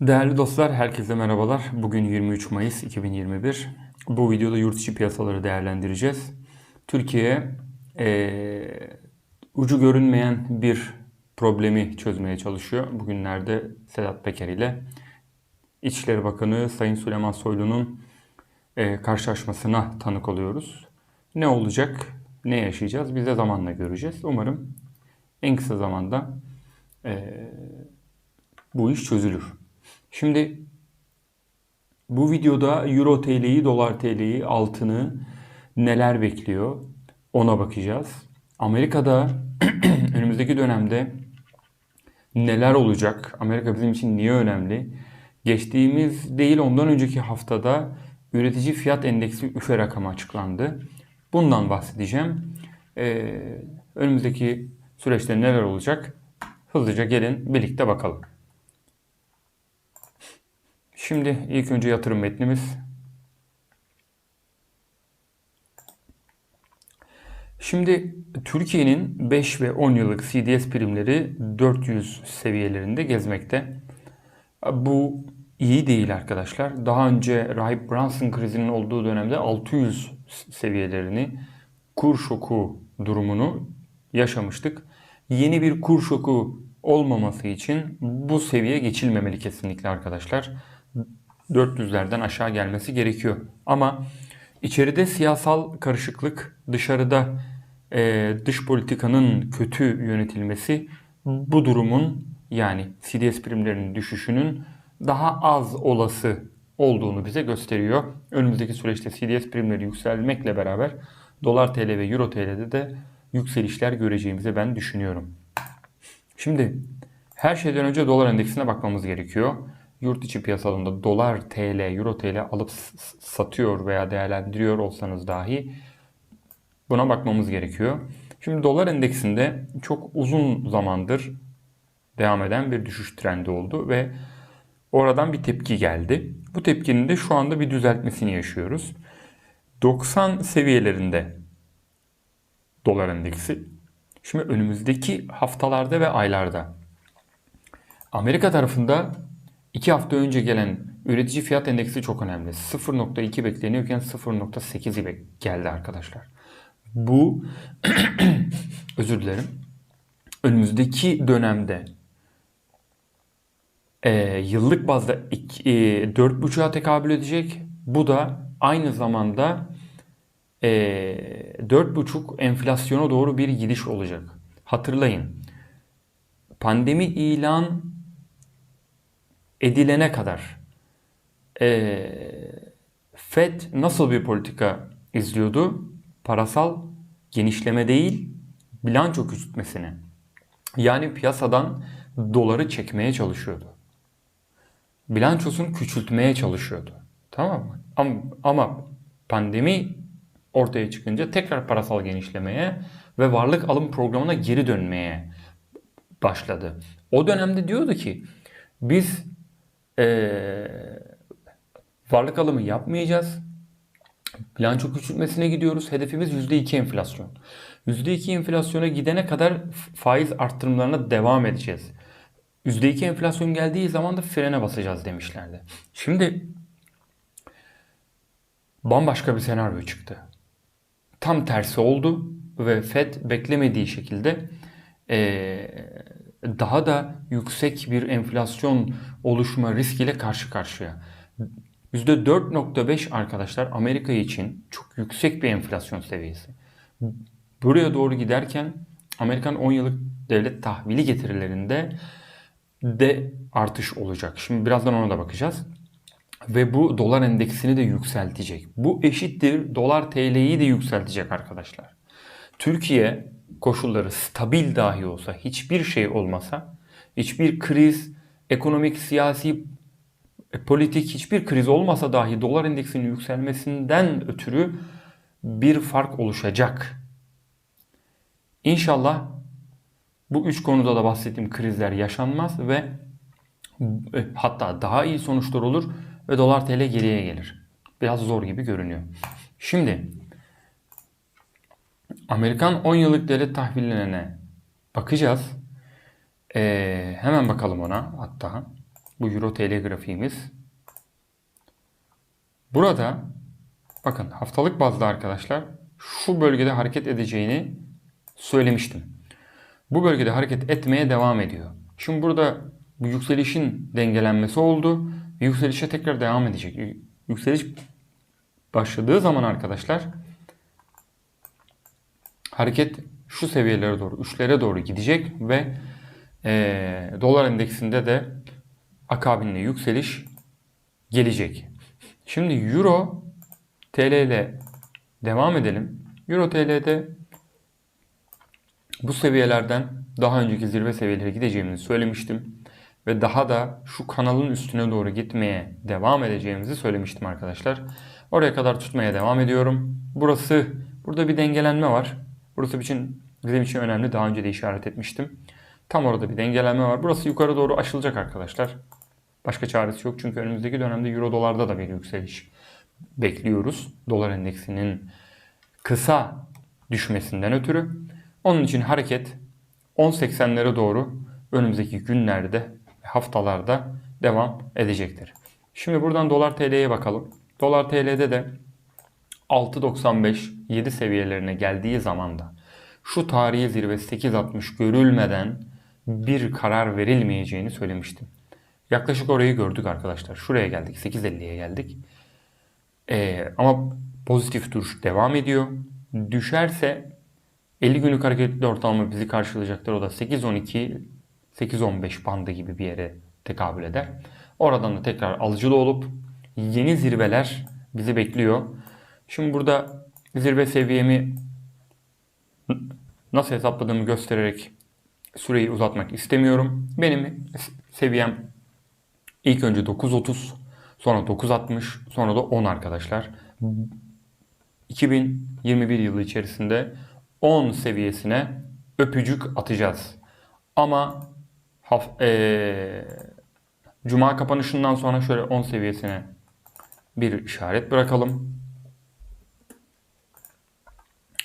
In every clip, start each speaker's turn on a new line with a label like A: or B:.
A: Değerli dostlar, herkese merhabalar. Bugün 23 Mayıs 2021. Bu videoda yurt içi piyasaları değerlendireceğiz. Türkiye eee, ucu görünmeyen bir problemi çözmeye çalışıyor. Bugünlerde Sedat Peker ile İçişleri Bakanı Sayın Süleyman Soylu'nun eee, karşılaşmasına tanık oluyoruz. Ne olacak, ne yaşayacağız biz de zamanla göreceğiz. Umarım en kısa zamanda eee, bu iş çözülür. Şimdi bu videoda Euro TL'yi, Dolar TL'yi, altını neler bekliyor ona bakacağız. Amerika'da önümüzdeki dönemde neler olacak? Amerika bizim için niye önemli? Geçtiğimiz değil ondan önceki haftada üretici fiyat endeksi üfe rakamı açıklandı. Bundan bahsedeceğim. Ee, önümüzdeki süreçte neler olacak? Hızlıca gelin birlikte bakalım. Şimdi ilk önce yatırım metnimiz. Şimdi Türkiye'nin 5 ve 10 yıllık CDS primleri 400 seviyelerinde gezmekte. Bu iyi değil arkadaşlar. Daha önce Rahip Brunson krizinin olduğu dönemde 600 seviyelerini kur şoku durumunu yaşamıştık. Yeni bir kur şoku olmaması için bu seviye geçilmemeli kesinlikle arkadaşlar. 400'lerden aşağı gelmesi gerekiyor. Ama içeride siyasal karışıklık, dışarıda e, dış politikanın kötü yönetilmesi bu durumun yani CDS primlerinin düşüşünün daha az olası olduğunu bize gösteriyor. Önümüzdeki süreçte CDS primleri yükselmekle beraber dolar TL ve euro TL'de de yükselişler göreceğimizi ben düşünüyorum. Şimdi her şeyden önce dolar endeksine bakmamız gerekiyor. Yurt içi piyasalarında dolar, TL, euro TL alıp satıyor veya değerlendiriyor olsanız dahi buna bakmamız gerekiyor. Şimdi dolar endeksinde çok uzun zamandır devam eden bir düşüş trendi oldu ve oradan bir tepki geldi. Bu tepkinin de şu anda bir düzeltmesini yaşıyoruz. 90 seviyelerinde dolar endeksi. Şimdi önümüzdeki haftalarda ve aylarda Amerika tarafında 2 hafta önce gelen üretici fiyat endeksi çok önemli. 0.2 bekleniyorken 0.8'i bek- geldi arkadaşlar. Bu özür dilerim. Önümüzdeki dönemde e, yıllık bazda iki- e, 4.5'a tekabül edecek. Bu da aynı zamanda e, 4.5 enflasyona doğru bir gidiş olacak. Hatırlayın. Pandemi ilan edilene kadar e, Fed nasıl bir politika izliyordu? Parasal genişleme değil, bilanço küçültmesini. Yani piyasadan doları çekmeye çalışıyordu. Bilançosunu küçültmeye çalışıyordu. Tamam mı? Ama, ama pandemi ortaya çıkınca tekrar parasal genişlemeye ve varlık alım programına geri dönmeye başladı. O dönemde diyordu ki biz eee, varlık alımı yapmayacağız. Bilanço küçültmesine gidiyoruz. Hedefimiz %2 enflasyon. %2 enflasyona gidene kadar faiz arttırımlarına devam edeceğiz. %2 enflasyon geldiği zaman da frene basacağız demişlerdi. Şimdi bambaşka bir senaryo çıktı. Tam tersi oldu ve Fed beklemediği şekilde eee, daha da yüksek bir enflasyon oluşma riskiyle karşı karşıya. %4.5 arkadaşlar Amerika için çok yüksek bir enflasyon seviyesi. Buraya doğru giderken Amerikan 10 yıllık devlet tahvili getirilerinde de artış olacak. Şimdi birazdan ona da bakacağız. Ve bu dolar endeksini de yükseltecek. Bu eşittir dolar TL'yi de yükseltecek arkadaşlar. Türkiye koşulları stabil dahi olsa, hiçbir şey olmasa, hiçbir kriz, ekonomik, siyasi, e, politik hiçbir kriz olmasa dahi dolar endeksinin yükselmesinden ötürü bir fark oluşacak. İnşallah bu üç konuda da bahsettiğim krizler yaşanmaz ve e, hatta daha iyi sonuçlar olur ve dolar TL geriye gelir. Biraz zor gibi görünüyor. Şimdi Amerikan 10 yıllık devlet tahvillerine bakacağız. Ee, hemen bakalım ona hatta. Bu Euro TL grafiğimiz. Burada bakın haftalık bazda arkadaşlar şu bölgede hareket edeceğini söylemiştim. Bu bölgede hareket etmeye devam ediyor. Şimdi burada bu yükselişin dengelenmesi oldu. Yükselişe tekrar devam edecek. Yükseliş başladığı zaman arkadaşlar hareket şu seviyelere doğru, üçlere doğru gidecek ve e, dolar endeksinde de akabinde yükseliş gelecek. Şimdi Euro TL ile devam edelim. Euro TL'de bu seviyelerden daha önceki zirve seviyelere gideceğimizi söylemiştim. Ve daha da şu kanalın üstüne doğru gitmeye devam edeceğimizi söylemiştim arkadaşlar. Oraya kadar tutmaya devam ediyorum. Burası, burada bir dengelenme var. Burası için, bizim için önemli. Daha önce de işaret etmiştim. Tam orada bir dengelenme var. Burası yukarı doğru aşılacak arkadaşlar. Başka çaresi yok çünkü önümüzdeki dönemde euro dolarda da bir yükseliş bekliyoruz. Dolar endeksinin kısa düşmesinden ötürü. Onun için hareket 10.80'lere doğru önümüzdeki günlerde haftalarda devam edecektir. Şimdi buradan dolar TL'ye bakalım. Dolar TL'de de 6.95 7 seviyelerine geldiği zaman da şu tarihi zirve 8.60 görülmeden bir karar verilmeyeceğini söylemiştim. Yaklaşık orayı gördük arkadaşlar. Şuraya geldik. 8.50'ye geldik. Ee, ama pozitif duruş devam ediyor. Düşerse 50 günlük hareketli ortalama bizi karşılayacaktır. O da 8.12 8.15 bandı gibi bir yere tekabül eder. Oradan da tekrar alıcılı olup yeni zirveler bizi bekliyor. Şimdi burada zirve seviyemi nasıl hesapladığımı göstererek süreyi uzatmak istemiyorum. Benim seviyem ilk önce 9.30 sonra 9.60 sonra da 10 arkadaşlar. 2021 yılı içerisinde 10 seviyesine öpücük atacağız. Ama haf, ee, Cuma kapanışından sonra şöyle 10 seviyesine bir işaret bırakalım.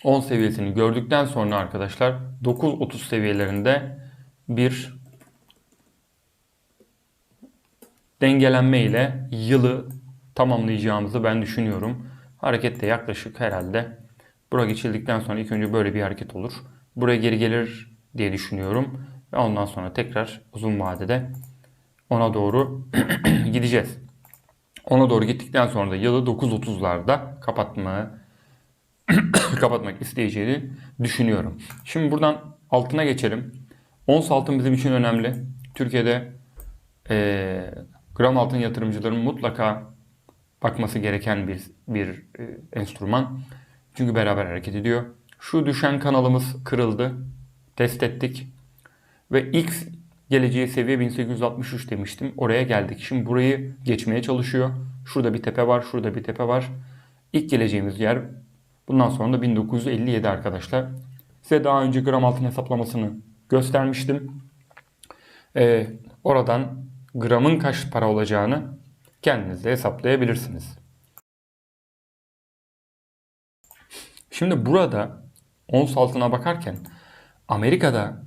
A: 10 seviyesini gördükten sonra arkadaşlar 9.30 seviyelerinde bir dengelenme ile yılı tamamlayacağımızı ben düşünüyorum. Harekette yaklaşık herhalde Buraya geçildikten sonra ilk önce böyle bir hareket olur. Buraya geri gelir diye düşünüyorum. Ve ondan sonra tekrar uzun vadede ona doğru gideceğiz. Ona doğru gittikten sonra da yılı 9.30'larda kapatma kapatmak isteyeceğini düşünüyorum. Şimdi buradan altına geçelim. Ons altın bizim için önemli. Türkiye'de e, gram altın yatırımcıların mutlaka bakması gereken bir bir e, enstrüman. Çünkü beraber hareket ediyor. Şu düşen kanalımız kırıldı. Test ettik. Ve X geleceği seviye 1863 demiştim. Oraya geldik. Şimdi burayı geçmeye çalışıyor. Şurada bir tepe var, şurada bir tepe var. İlk geleceğimiz yer bundan sonra da 1957 arkadaşlar. Size daha önce gram altın hesaplamasını göstermiştim. Ee, oradan gramın kaç para olacağını kendiniz de hesaplayabilirsiniz. Şimdi burada ons altına bakarken Amerika'da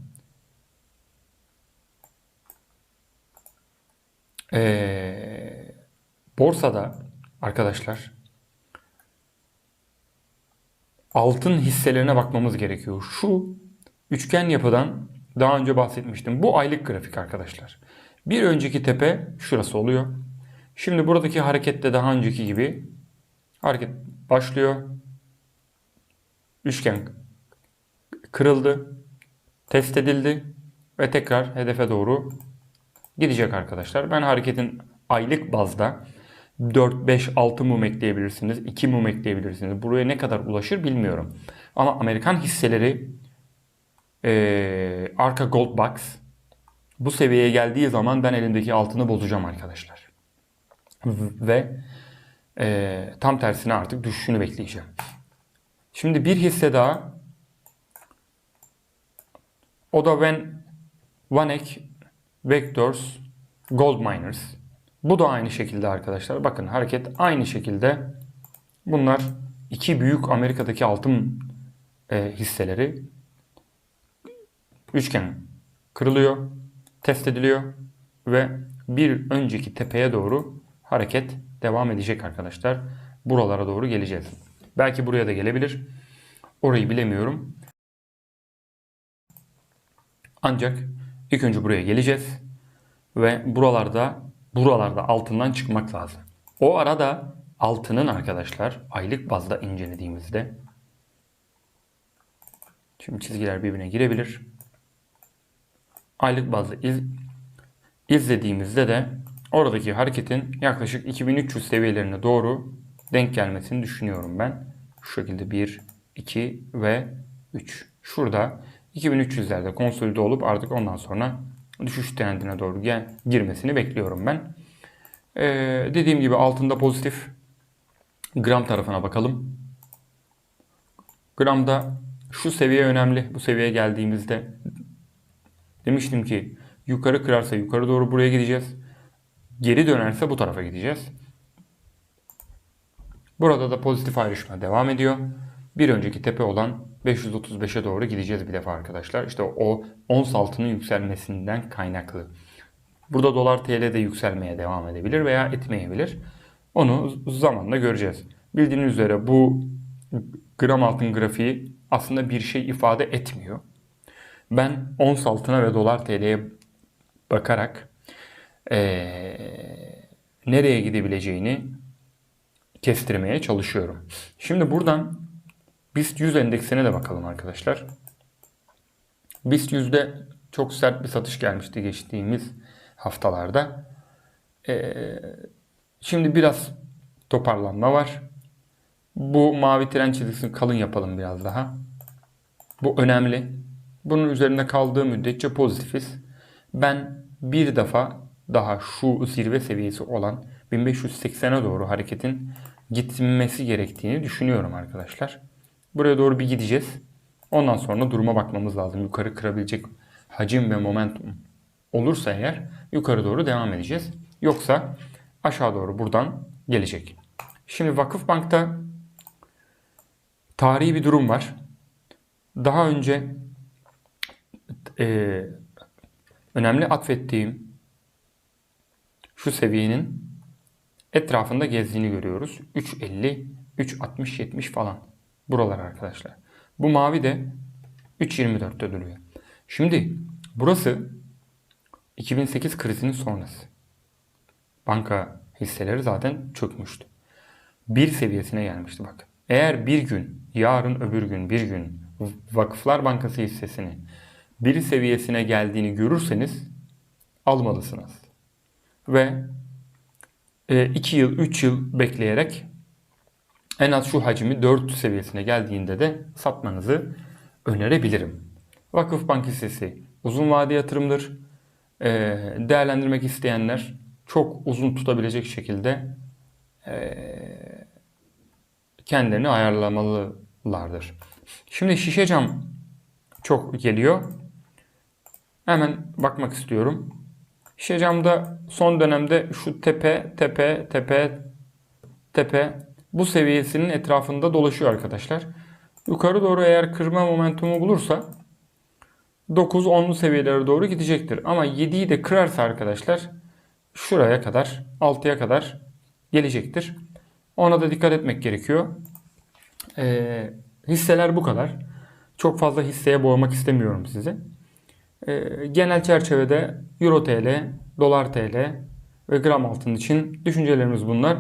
A: ee, borsada arkadaşlar altın hisselerine bakmamız gerekiyor. Şu üçgen yapıdan daha önce bahsetmiştim. Bu aylık grafik arkadaşlar. Bir önceki tepe şurası oluyor. Şimdi buradaki harekette daha önceki gibi hareket başlıyor üçgen kırıldı, test edildi ve tekrar hedefe doğru gidecek arkadaşlar. Ben hareketin aylık bazda 4, 5, 6 mum ekleyebilirsiniz. 2 mum ekleyebilirsiniz. Buraya ne kadar ulaşır bilmiyorum. Ama Amerikan hisseleri e, arka gold box bu seviyeye geldiği zaman ben elimdeki altını bozacağım arkadaşlar. Ve e, tam tersine artık düşüşünü bekleyeceğim. Şimdi bir hisse daha. O da ben Vanek Vectors Gold Miners. Bu da aynı şekilde arkadaşlar. Bakın hareket aynı şekilde. Bunlar iki büyük Amerika'daki altın e, hisseleri. Üçgen kırılıyor, test ediliyor ve bir önceki tepeye doğru hareket devam edecek arkadaşlar. Buralara doğru geleceğiz. Belki buraya da gelebilir. Orayı bilemiyorum. Ancak ilk önce buraya geleceğiz ve buralarda buralarda altından çıkmak lazım. O arada altının arkadaşlar aylık bazda incelediğimizde şimdi çizgiler birbirine girebilir. Aylık bazda iz, izlediğimizde de oradaki hareketin yaklaşık 2300 seviyelerine doğru denk gelmesini düşünüyorum ben. Şu şekilde 1, 2 ve 3. Şurada 2300'lerde konsolide olup artık ondan sonra düşüş trendine doğru gel, girmesini bekliyorum ben. Ee, dediğim gibi altında pozitif. Gram tarafına bakalım. Gramda şu seviye önemli. Bu seviyeye geldiğimizde demiştim ki yukarı kırarsa yukarı doğru buraya gideceğiz. Geri dönerse bu tarafa gideceğiz. Burada da pozitif ayrışma devam ediyor. Bir önceki tepe olan 535'e doğru gideceğiz bir defa arkadaşlar. İşte o ons altının yükselmesinden kaynaklı. Burada dolar TL de yükselmeye devam edebilir veya etmeyebilir. Onu zamanla göreceğiz. Bildiğiniz üzere bu gram altın grafiği aslında bir şey ifade etmiyor. Ben ons altına ve dolar TL'ye bakarak ee, nereye gidebileceğini kestirmeye çalışıyorum. Şimdi buradan BIST 100 endeksine de bakalım arkadaşlar. BIST 100'de çok sert bir satış gelmişti geçtiğimiz haftalarda. Ee, şimdi biraz toparlanma var. Bu mavi tren çizgisini kalın yapalım biraz daha. Bu önemli. Bunun üzerinde kaldığı müddetçe pozitifiz. Ben bir defa daha şu zirve seviyesi olan 1580'e doğru hareketin gitmesi gerektiğini düşünüyorum arkadaşlar. Buraya doğru bir gideceğiz. Ondan sonra duruma bakmamız lazım. Yukarı kırabilecek hacim ve momentum olursa eğer yukarı doğru devam edeceğiz. Yoksa aşağı doğru buradan gelecek. Şimdi Vakıfbank'ta tarihi bir durum var. Daha önce e, önemli atfettiğim şu seviyenin etrafında gezdiğini görüyoruz. 3.50, 3.60, 70 falan. Buralar arkadaşlar. Bu mavi de 3.24'te duruyor. Şimdi burası 2008 krizinin sonrası. Banka hisseleri zaten çökmüştü. Bir seviyesine gelmişti bak. Eğer bir gün, yarın öbür gün bir gün Vakıflar Bankası hissesini bir seviyesine geldiğini görürseniz almalısınız. Ve 2 yıl, 3 yıl bekleyerek en az şu hacmi 4 seviyesine geldiğinde de satmanızı önerebilirim. Vakıfbank hissesi uzun vade yatırımdır. Ee, değerlendirmek isteyenler çok uzun tutabilecek şekilde ee, kendilerini ayarlamalılardır. Şimdi şişe cam çok geliyor. Hemen bakmak istiyorum. Şişe camda son dönemde şu tepe, tepe, tepe, tepe bu seviyesinin etrafında dolaşıyor arkadaşlar. Yukarı doğru eğer kırma momentumu bulursa 9-10'lu seviyelere doğru gidecektir. Ama 7'yi de kırarsa arkadaşlar şuraya kadar 6'ya kadar gelecektir. Ona da dikkat etmek gerekiyor. Ee, hisseler bu kadar. Çok fazla hisseye boğmak istemiyorum sizi. Ee, genel çerçevede Euro TL, Dolar TL ve gram altın için düşüncelerimiz bunlar.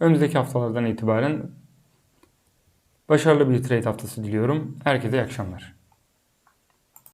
A: Önümüzdeki haftalardan itibaren başarılı bir trade haftası diliyorum. Herkese iyi akşamlar.